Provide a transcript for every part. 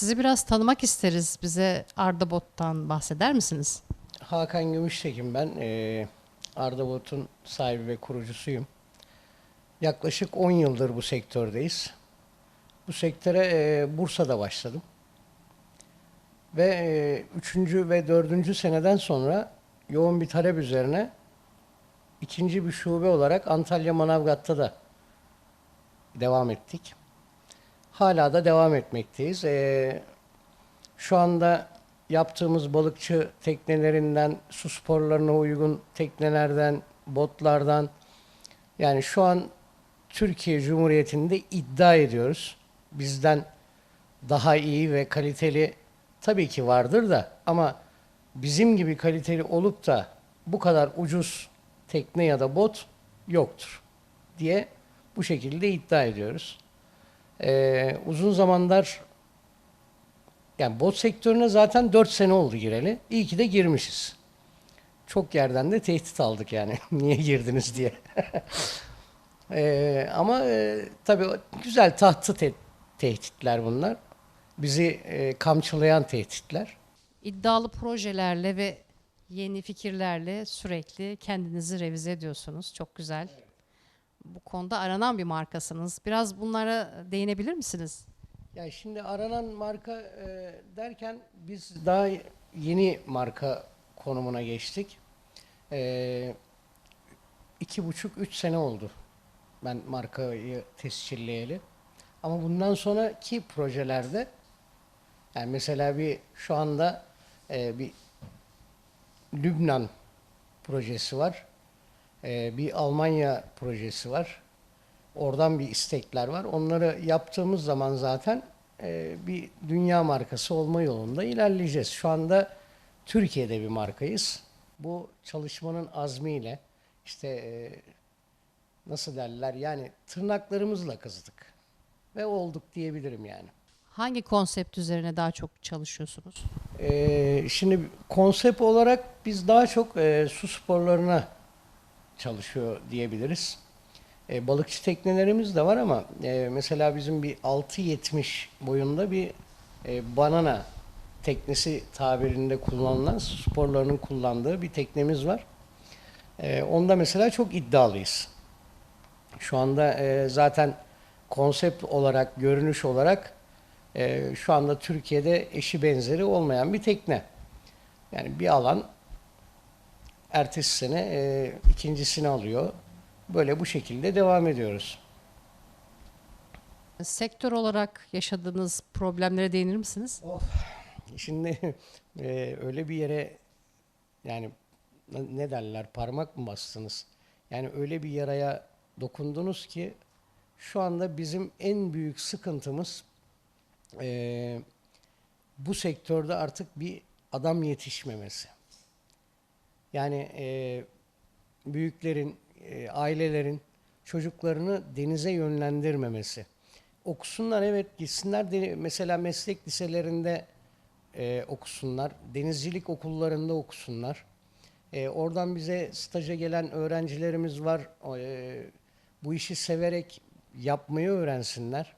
Sizi biraz tanımak isteriz. Bize Arda Bot'tan bahseder misiniz? Hakan Gümüştekin ben. Ee, Arda sahibi ve kurucusuyum. Yaklaşık 10 yıldır bu sektördeyiz. Bu sektöre e, Bursa'da başladım. Ve e, üçüncü ve dördüncü seneden sonra yoğun bir talep üzerine ikinci bir şube olarak Antalya Manavgat'ta da devam ettik. Hala da devam etmekteyiz. Ee, şu anda yaptığımız balıkçı teknelerinden, su sporlarına uygun teknelerden, botlardan yani şu an Türkiye Cumhuriyeti'nde iddia ediyoruz. Bizden daha iyi ve kaliteli tabii ki vardır da ama bizim gibi kaliteli olup da bu kadar ucuz tekne ya da bot yoktur diye bu şekilde iddia ediyoruz. Ee, uzun zamandır yani bot sektörüne zaten 4 sene oldu gireli. İyi ki de girmişiz. Çok yerden de tehdit aldık yani. Niye girdiniz diye. Ee, ama e, tabii güzel tahtı te- tehditler bunlar. Bizi e, kamçılayan tehditler. İddialı projelerle ve yeni fikirlerle sürekli kendinizi revize ediyorsunuz. Çok güzel. Bu konuda aranan bir markasınız. Biraz bunlara değinebilir misiniz? Ya şimdi aranan marka e, derken biz daha yeni marka konumuna geçtik. E, iki buçuk, üç sene oldu ben markayı tescilleyeli. Ama bundan sonraki projelerde yani mesela bir şu anda e, bir Lübnan projesi var. E, bir Almanya projesi var. Oradan bir istekler var. Onları yaptığımız zaman zaten e, bir dünya markası olma yolunda ilerleyeceğiz. Şu anda Türkiye'de bir markayız. Bu çalışmanın azmiyle işte e, nasıl derler yani tırnaklarımızla kazıdık. Ve olduk diyebilirim yani. Hangi konsept üzerine daha çok çalışıyorsunuz? Ee, şimdi konsept olarak biz daha çok e, su sporlarına çalışıyor diyebiliriz. E, balıkçı teknelerimiz de var ama e, mesela bizim bir 6.70 boyunda bir e, banana teknesi tabirinde kullanılan sporlarının kullandığı bir teknemiz var. E, onda mesela çok iddialıyız. Şu anda e, zaten konsept olarak, görünüş olarak e, şu anda Türkiye'de eşi benzeri olmayan bir tekne. Yani bir alan ertesi sene e, ikincisini alıyor. Böyle bu şekilde devam ediyoruz. Sektör olarak yaşadığınız problemlere değinir misiniz? Şimdi e, öyle bir yere yani ne- ne derler parmak mı bastınız? Yani öyle bir yaraya dokundunuz ki şu anda bizim en büyük sıkıntımız e, bu sektörde artık bir adam yetişmemesi. Yani e, büyüklerin, e, ailelerin çocuklarını denize yönlendirmemesi. Okusunlar evet gitsinler de, mesela meslek liselerinde e, okusunlar, denizcilik okullarında okusunlar. E, oradan bize staja gelen öğrencilerimiz var. E, bu işi severek yapmayı öğrensinler.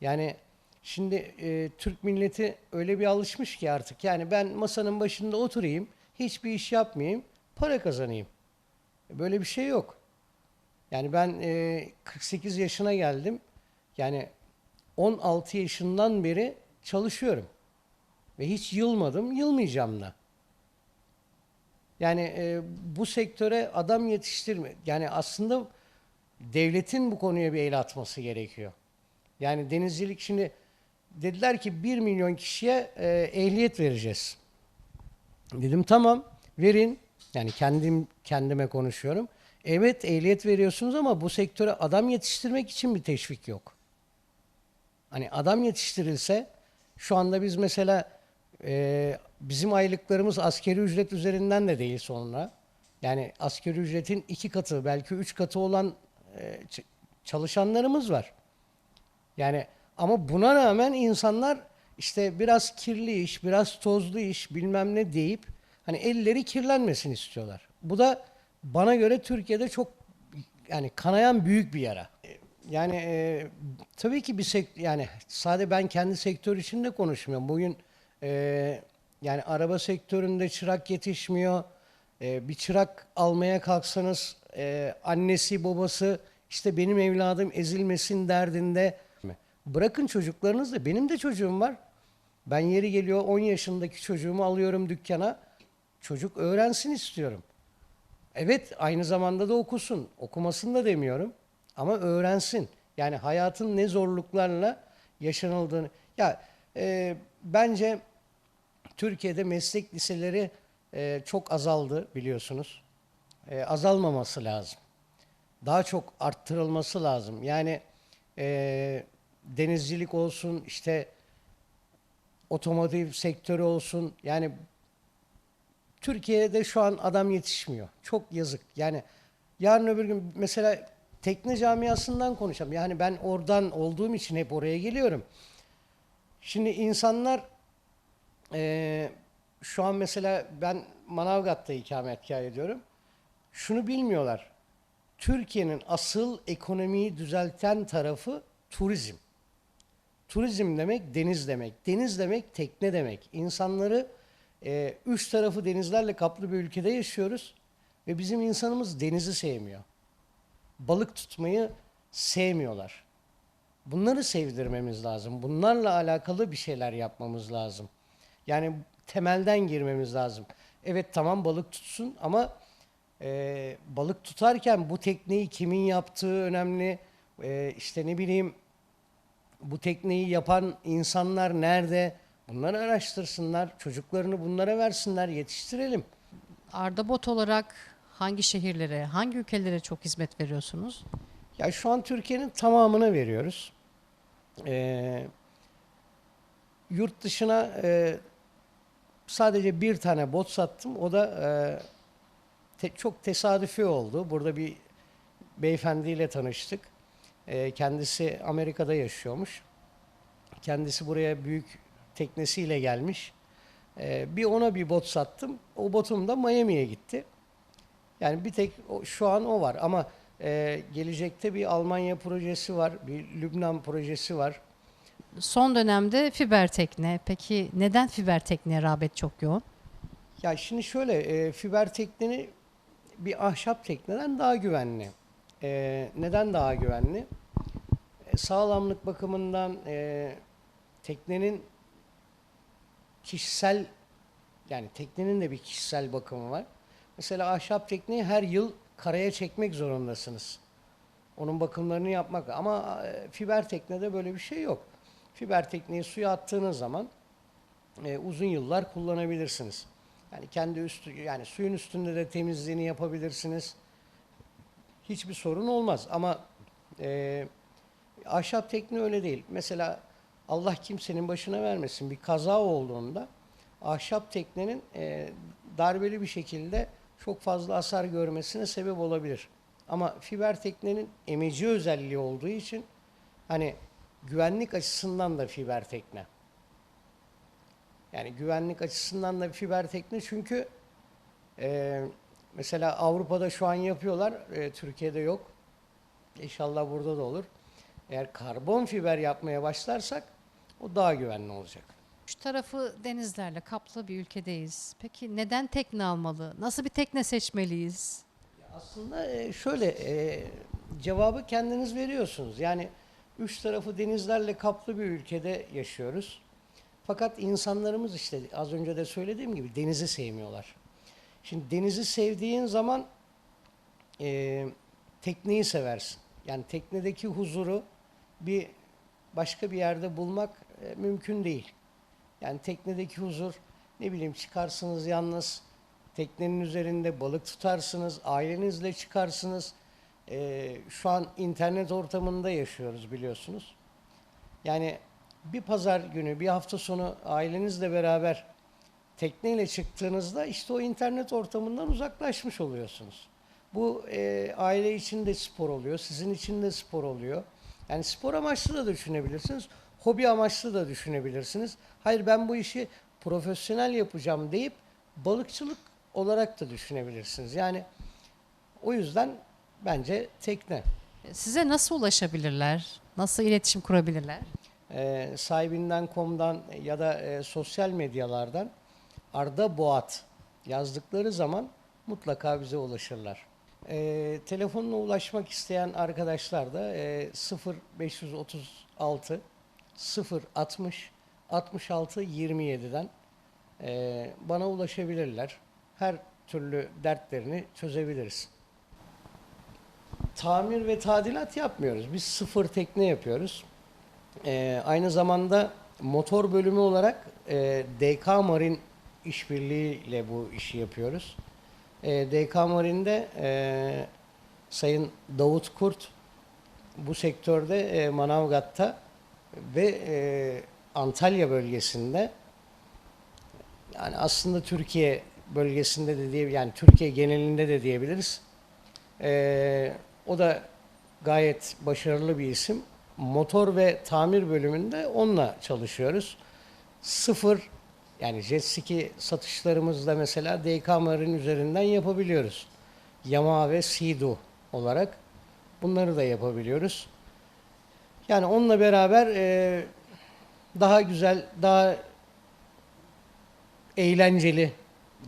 Yani şimdi e, Türk milleti öyle bir alışmış ki artık. Yani ben masanın başında oturayım, hiçbir iş yapmayayım, para kazanayım. Böyle bir şey yok. Yani ben e, 48 yaşına geldim. Yani 16 yaşından beri çalışıyorum. Ve hiç yılmadım, yılmayacağım da. Yani e, bu sektöre adam yetiştirme, yani aslında devletin bu konuya bir el atması gerekiyor. Yani denizcilik şimdi dediler ki 1 milyon kişiye e, ehliyet vereceğiz. Dedim tamam verin. Yani kendim kendime konuşuyorum. Evet ehliyet veriyorsunuz ama bu sektöre adam yetiştirmek için bir teşvik yok. Hani adam yetiştirilse şu anda biz mesela e, bizim aylıklarımız askeri ücret üzerinden de değil sonra. Yani askeri ücretin iki katı belki üç katı olan e, çalışanlarımız var. Yani ama buna rağmen insanlar işte biraz kirli iş, biraz tozlu iş bilmem ne deyip hani elleri kirlenmesin istiyorlar. Bu da bana göre Türkiye'de çok yani kanayan büyük bir yara. Yani e, tabii ki bir sektör yani sadece ben kendi sektör için de konuşmuyorum. Bugün e, yani araba sektöründe çırak yetişmiyor. E, bir çırak almaya kalksanız e, annesi babası işte benim evladım ezilmesin derdinde. Bırakın çocuklarınız da benim de çocuğum var. Ben yeri geliyor 10 yaşındaki çocuğumu alıyorum dükkana. Çocuk öğrensin istiyorum. Evet aynı zamanda da okusun. Okumasını da demiyorum. Ama öğrensin. Yani hayatın ne zorluklarla yaşanıldığını. Ya e, bence Türkiye'de meslek liseleri e, çok azaldı biliyorsunuz. E, azalmaması lazım. Daha çok arttırılması lazım. Yani e, denizcilik olsun, işte otomotiv sektörü olsun. Yani Türkiye'de şu an adam yetişmiyor. Çok yazık. Yani yarın öbür gün mesela tekne camiasından konuşalım. Yani ben oradan olduğum için hep oraya geliyorum. Şimdi insanlar eee, şu an mesela ben Manavgat'ta ikametgah ediyorum. Şunu bilmiyorlar. Türkiye'nin asıl ekonomiyi düzelten tarafı turizm. Turizm demek deniz demek. Deniz demek tekne demek. İnsanları e, üç tarafı denizlerle kaplı bir ülkede yaşıyoruz ve bizim insanımız denizi sevmiyor. Balık tutmayı sevmiyorlar. Bunları sevdirmemiz lazım. Bunlarla alakalı bir şeyler yapmamız lazım. Yani temelden girmemiz lazım. Evet tamam balık tutsun ama e, balık tutarken bu tekneyi kimin yaptığı önemli. E, işte ne bileyim bu tekneyi yapan insanlar nerede? Bunları araştırsınlar, çocuklarını bunlara versinler, yetiştirelim. Arda Bot olarak hangi şehirlere, hangi ülkelere çok hizmet veriyorsunuz? Ya şu an Türkiye'nin tamamına veriyoruz. Ee, yurt dışına e, sadece bir tane bot sattım. O da e, te- çok tesadüfi oldu. Burada bir beyefendiyle tanıştık. E, kendisi Amerika'da yaşıyormuş. Kendisi buraya büyük teknesiyle gelmiş. E, bir ona bir bot sattım. O botum da Miami'ye gitti. Yani bir tek şu an o var ama e, gelecekte bir Almanya projesi var, bir Lübnan projesi var. Son dönemde fiber tekne. Peki neden fiber tekneye rağbet çok yoğun? Ya şimdi şöyle e, fiber tekneni bir ahşap tekneden daha güvenli. E, neden daha güvenli? E, sağlamlık bakımından e, teknenin kişisel yani teknenin de bir kişisel bakımı var. Mesela ahşap tekneyi her yıl karaya çekmek zorundasınız. Onun bakımlarını yapmak ama e, fiber teknede böyle bir şey yok. Fiber tekneyi suya attığınız zaman e, uzun yıllar kullanabilirsiniz. Yani kendi üstü yani suyun üstünde de temizliğini yapabilirsiniz. Hiçbir sorun olmaz ama e, ahşap tekne öyle değil. Mesela Allah kimsenin başına vermesin bir kaza olduğunda ahşap teknenin e, darbeli bir şekilde çok fazla hasar görmesine sebep olabilir. Ama fiber teknenin emeci özelliği olduğu için hani güvenlik açısından da fiber tekne. Yani güvenlik açısından da fiber tekne çünkü e, mesela Avrupa'da şu an yapıyorlar, e, Türkiye'de yok. İnşallah burada da olur. Eğer karbon fiber yapmaya başlarsak o daha güvenli olacak. Şu tarafı denizlerle kaplı bir ülkedeyiz. Peki neden tekne almalı? Nasıl bir tekne seçmeliyiz? Aslında e, şöyle e, cevabı kendiniz veriyorsunuz. Yani üç tarafı denizlerle kaplı bir ülkede yaşıyoruz. Fakat insanlarımız işte az önce de söylediğim gibi denizi sevmiyorlar. Şimdi denizi sevdiğin zaman e, tekneyi seversin. Yani teknedeki huzuru bir başka bir yerde bulmak e, mümkün değil. Yani teknedeki huzur ne bileyim çıkarsınız yalnız teknenin üzerinde balık tutarsınız, ailenizle çıkarsınız. Ee, şu an internet ortamında yaşıyoruz biliyorsunuz. Yani bir pazar günü, bir hafta sonu ailenizle beraber tekneyle çıktığınızda işte o internet ortamından uzaklaşmış oluyorsunuz. Bu e, aile için de spor oluyor, sizin için de spor oluyor. Yani spor amaçlı da düşünebilirsiniz, hobi amaçlı da düşünebilirsiniz. Hayır ben bu işi profesyonel yapacağım deyip balıkçılık olarak da düşünebilirsiniz. Yani o yüzden bence tekne. Size nasıl ulaşabilirler? Nasıl iletişim kurabilirler? e, sahibinden.com'dan ya da e, sosyal medyalardan Arda Boğat yazdıkları zaman mutlaka bize ulaşırlar. E, telefonla ulaşmak isteyen arkadaşlar da e, 0536 060 66 27'den e, bana ulaşabilirler. Her türlü dertlerini çözebiliriz. Tamir ve tadilat yapmıyoruz. Biz sıfır tekne yapıyoruz. Ee, aynı zamanda motor bölümü olarak e, DK Marin işbirliğiyle bu işi yapıyoruz. E, DK Marin'de e, Sayın Davut Kurt bu sektörde e, Manavgat'ta ve e, Antalya bölgesinde yani aslında Türkiye bölgesinde de diye yani Türkiye genelinde de diyebiliriz. E, o da gayet başarılı bir isim. Motor ve tamir bölümünde onunla çalışıyoruz. Sıfır yani jet ski satışlarımızda mesela DK Marine üzerinden yapabiliyoruz. Yamaha ve Sea-Doo olarak bunları da yapabiliyoruz. Yani onunla beraber e, daha güzel, daha eğlenceli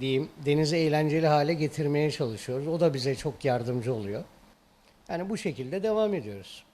diyeyim, denizi eğlenceli hale getirmeye çalışıyoruz. O da bize çok yardımcı oluyor. Yani bu şekilde devam ediyoruz.